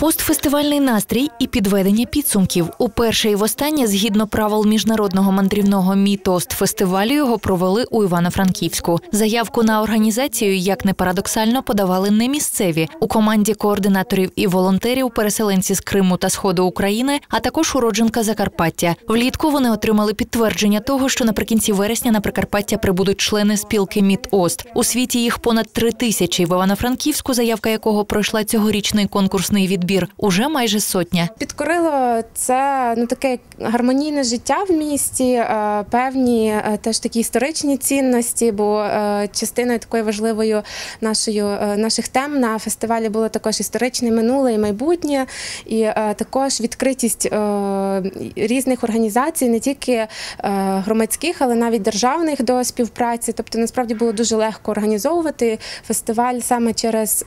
Постфестивальний настрій і підведення підсумків. Уперше і востаннє, згідно правил міжнародного мандрівного мітост фестивалю, його провели у Івано-Франківську. Заявку на організацію, як не парадоксально, подавали не місцеві у команді координаторів і волонтерів, переселенці з Криму та Сходу України, а також уродженка Закарпаття. Влітку вони отримали підтвердження того, що наприкінці вересня на Прикарпаття прибудуть члени спілки Мітост. У світі їх понад три тисячі. В Івано-Франківську, заявка якого пройшла цьогорічний конкурсний відбір, уже майже сотня. Підкорило це ну таке гармонійне життя в місті, е, певні е, теж такі історичні цінності, бо е, частиною такою важливою нашою наших тем на фестивалі було також історичне минуле і майбутнє, і також відкритість різних організацій, не тільки громадських, але навіть державних до співпраці. Тобто, насправді було дуже легко організовувати фестиваль саме через.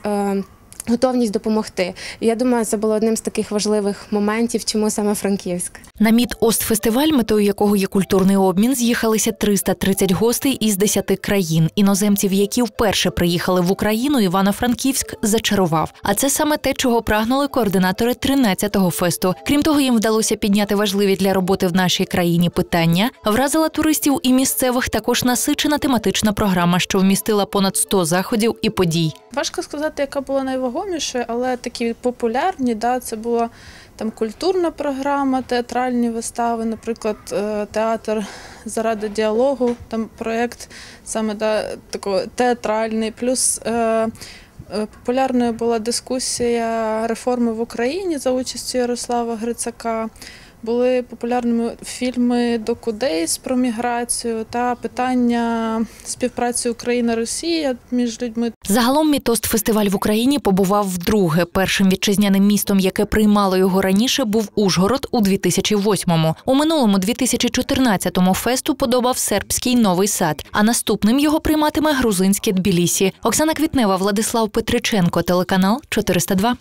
Готовність допомогти. Я думаю, це було одним з таких важливих моментів, чому саме Франківськ. На мід Остфестиваль, метою якого є культурний обмін, з'їхалися 330 гостей із 10 країн. Іноземців, які вперше приїхали в Україну, Івано-Франківськ зачарував. А це саме те, чого прагнули координатори 13-го фесту. Крім того, їм вдалося підняти важливі для роботи в нашій країні питання. Вразила туристів і місцевих також насичена тематична програма, що вмістила понад 100 заходів і подій. Важко сказати, яка була найвагоміша, але такі популярні. Да, Це була там культурна програма, театральні вистави, наприклад, е, театр заради діалогу, там проєкт саме да, такого театральний. Плюс е, е, популярною була дискусія реформи в Україні за участю Ярослава Грицака були популярними фільми Докудейс про міграцію та питання співпраці Україна-Росія між людьми. Загалом мітост фестиваль в Україні побував вдруге. Першим вітчизняним містом, яке приймало його раніше, був Ужгород у 2008-му. У минулому 2014-му фесту подобав сербський новий сад. А наступним його прийматиме грузинське Тбілісі. Оксана Квітнева, Владислав Петриченко, телеканал 402.